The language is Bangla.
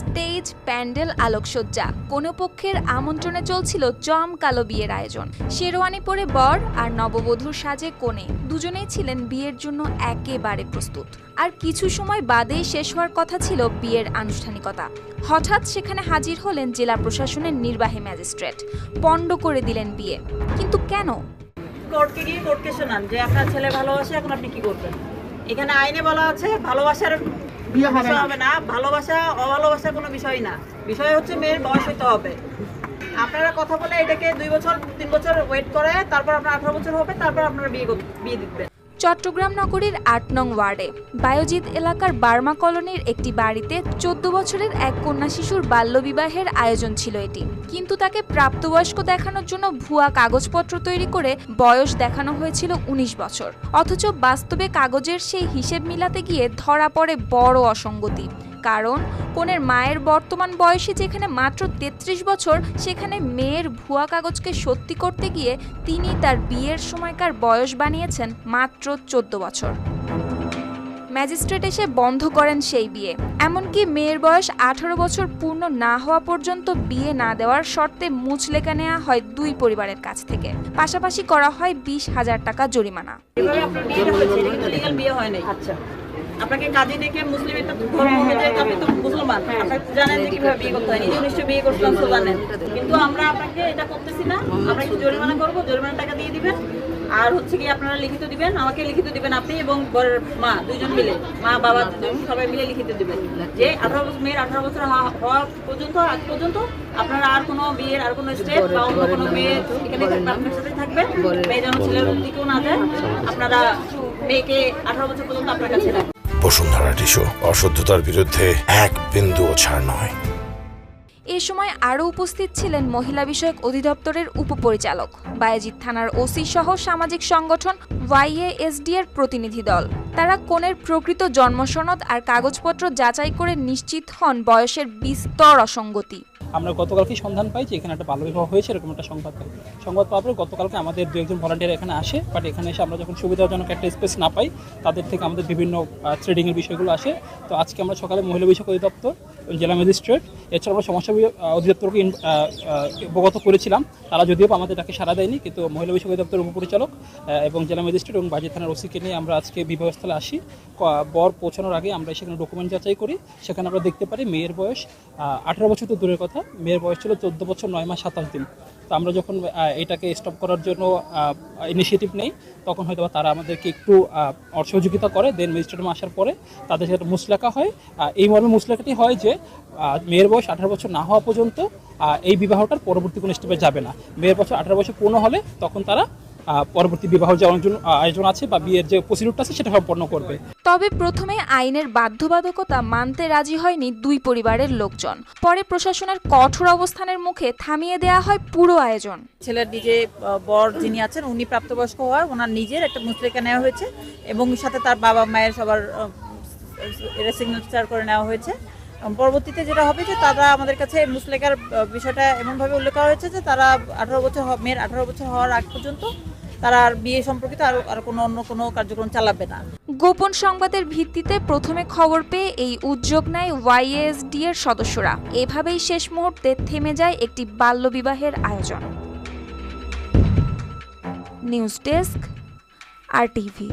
স্টেজ প্যান্ডেল আলোকসজ্জা। কোনো পক্ষের আমন্ত্রণে চলছিল জম কালো বিয়ের আয়োজন। শেরওয়ানি পরে বর আর নববধূর সাজে কোণে। দুজনেই ছিলেন বিয়ের জন্য একেবারে প্রস্তুত। আর কিছু সময় বাদেই শেষ হওয়ার কথা ছিল বিয়ের আনুষ্ঠানিকতা। হঠাৎ সেখানে হাজির হলেন জেলা প্রশাসনের নির্বাহী ম্যাজিস্ট্রেট। পণ্ড করে দিলেন বিয়ে। কিন্তু কেন? কোর্টকে গিয়ে কোর্টকে শোনান যে আপনার ছেলে ভালোবাসে, এখন আপনি কি করবেন? এখানে আইনে বলা আছে, ভালোবাসার বিষয় হবে না। ভালোবাসা অভালোবাসা কোনো বিষয় না। বিষয় হচ্ছে মেয়ের বয়স হইতে হবে। আপনারা কথা বলে এটাকে দুই বছর তিন বছর ওয়েট করে তারপর আপনার আঠারো বছর হবে তারপর আপনারা বিয়ে বিয়ে দিবেন। চট্টগ্রাম নগরীর আট নং ওয়ার্ডে। বায়োজিৎ এলাকার বার্মা কলোনির একটি বাড়িতে চোদ্দ বছরের এক কন্যা শিশুর বাল্যবিবাহের আয়োজন ছিল এটি। কিন্তু তাকে প্রাপ্তবয়স্ক দেখানোর জন্য ভুয়া কাগজপত্র তৈরি করে বয়স দেখানো হয়েছিল ১৯ বছর। অথচ বাস্তবে কাগজের সেই হিসেব মিলাতে গিয়ে ধরা পড়ে বড় অসঙ্গতি। কারণ কনের মায়ের বর্তমান বয়সে যেখানে মাত্র তেত্রিশ বছর সেখানে মেয়ের ভুয়া কাগজকে সত্যি করতে গিয়ে তিনি তার বিয়ের সময়কার বয়স বানিয়েছেন মাত্র চোদ্দ বছর। ম্যাজিস্ট্রেট এসে বন্ধ করেন সেই বিয়ে। এমনকি মেয়ের বয়স আঠারো বছর পূর্ণ না হওয়া পর্যন্ত বিয়ে না দেওয়ার শর্তে মুচলেকা নেওয়া হয় দুই পরিবারের কাছ থেকে। পাশাপাশি করা হয় বিশ হাজার টাকা জরিমানা। আপনার হয় আপনাকে কাজী ডেকে মুসলিম একটা ধর্ম অনুযায়ী তো আপনি তো মুসলমান। আপনি জানেন যে কীভাবে বিয়ে করতে হয় নিজেও নিশ্চয়ই বিয়ে করছিলাম তো জানেন। কিন্তু আমরা আপনাকে এটা করতেছি না। আমরা একটু জরিমানা করব জরিমানা টাকা দিয়ে দিবেন। আর হচ্ছে কি আপনারা লিখিত দিবেন আমাকে লিখিত দিবেন আপনি এবং মা দুইজন মিলে মা বাবা দুজন সবাই মিলে লিখিত দিবেন। যে আঠারো বছর মেয়ের আঠারো বছর হওয়া হওয়া পর্যন্ত আজ পর্যন্ত আপনারা আর কোনো বিয়ের আর কোনো স্টেপ বা অন্য কোনো মেয়ে এখানে আপনার সাথে থাকবে। মেয়ে যেন ছেলের দিকেও না যায় আপনারা মেয়েকে আঠারো বছর পর্যন্ত আপনার কাছে রাখবেন। বসুন্ধরা টিস্যু অশুদ্ধতার বিরুদ্ধে এক বিন্দুও ছাড় নয়। এ সময় আরও উপস্থিত ছিলেন মহিলা বিষয়ক অধিদপ্তরের উপপরিচালক। বায়াজিৎ থানার ওসি সহ সামাজিক সংগঠন ওয়াইএএসডি এর প্রতিনিধি দল। তারা কনের প্রকৃত জন্মসনদ আর কাগজপত্র যাচাই করে নিশ্চিত হন বয়সের বিস্তর অসঙ্গতি। আমরা গতকালকে সন্ধান পাই যে এখানে একটা বাল্যবিবাহ হয়েছে, এরকম একটা সংবাদ পাই। সংবাদ পাওয়ার পর গতকালকে আমাদের দু একজন ভলান্টিয়ার এখানে আসে বাট এখানে এসে আমরা যখন সুবিধাজনক একটা স্পেস না পাই, তাদের থেকে আমাদের বিভিন্ন থ্রেডিংয়ের বিষয়গুলো আসে। তো আজকে আমরা সকালে মহিলা বিষয়ক অধিদপ্তর জেলা ম্যাজিস্ট্রেট। এছাড়া আমরা সমস্যা অধিদপ্তরকে অবগত করেছিলাম। তারা যদিও আমাদের ডাকে সাড়া দেয়নি, কিন্তু মহিলা বিষয়ক অধিদপ্তরের উপপরিচালক এবং জেলা ম্যাজিস্ট্রেট এবং বাজি থানার ওসিকে নিয়ে আমরা আজকে বিবাহস্থলে আসি। বর পৌঁছানোর আগে আমরা সেখানে ডকুমেন্ট যাচাই করি। সেখানে আমরা দেখতে পারি মেয়ের বয়স আঠারো বছর তো দূরের কথা। মেয়ের বয়স ছিল চোদ্দ বছর, নয় মাস, সাতাশ দিন। তো আমরা যখন এটাকে স্টপ করার জন্য ইনিশিয়েটিভ নেই, তখন হয়তো তারা আমাদেরকে একটু অসহযোগিতা করে দেন ম্যাজিস্ট্রেটে আসার পরে তাদের সাথে মুসলেখা হয়। এই মর্মে মুসলেখাটি হয় যে মেয়ের বয়স আঠারো বছর না হওয়া পর্যন্ত এই বিবাহটার পরবর্তী কোনো স্টেপে যাবে না। মেয়ের বছর আঠারো বছর পূর্ণ হলে তখন তারা পরবর্তী বিবাহ যে আয়োজন আছে বা বিয়ের যে প্রসিডিউরটা আছে, সেটা সম্পন্ন করবে। তবে প্রথমে আইনের বাধ্যবাধকতা মানতে রাজি হয়নি দুই পরিবারের লোকজন। পরে প্রশাসনের কঠোর অবস্থানের মুখে থামিয়ে দেয়া হয় পুরো আয়োজন। ছেলের নিজে বর যিনি আছেন উনি প্রাপ্তবয়স্ক হওয়ার ওনার নিজের একটা মুসলেখা নেওয়া হয়েছে এবং সাথে তার বাবা মায়ের সবার সিগনেচার করে নেওয়া হয়েছে। পরবর্তীতে যেটা হবে যে তারা আমাদের কাছে মুসলেখার আহ, বিষয়টা এমনভাবে উল্লেখ করা হয়েছে যে তারা আঠারো বছর মেয়ের আঠারো বছর হওয়ার আগ পর্যন্ত তারা আর বিয়ে সম্পর্কিত আর আর কোনো অন্য কোনো কার্যক্রম চালাবে না। গোপন সংবাদের ভিত্তিতে প্রথমে খবর পেয়ে এই উদ্যোগ নেয় ওয়াইএসডি এর সদস্যরা। এভাবেই শেষ মুহূর্তে থেমে যায় একটি বাল্যবিবাহের আয়োজন। News desk, R TV.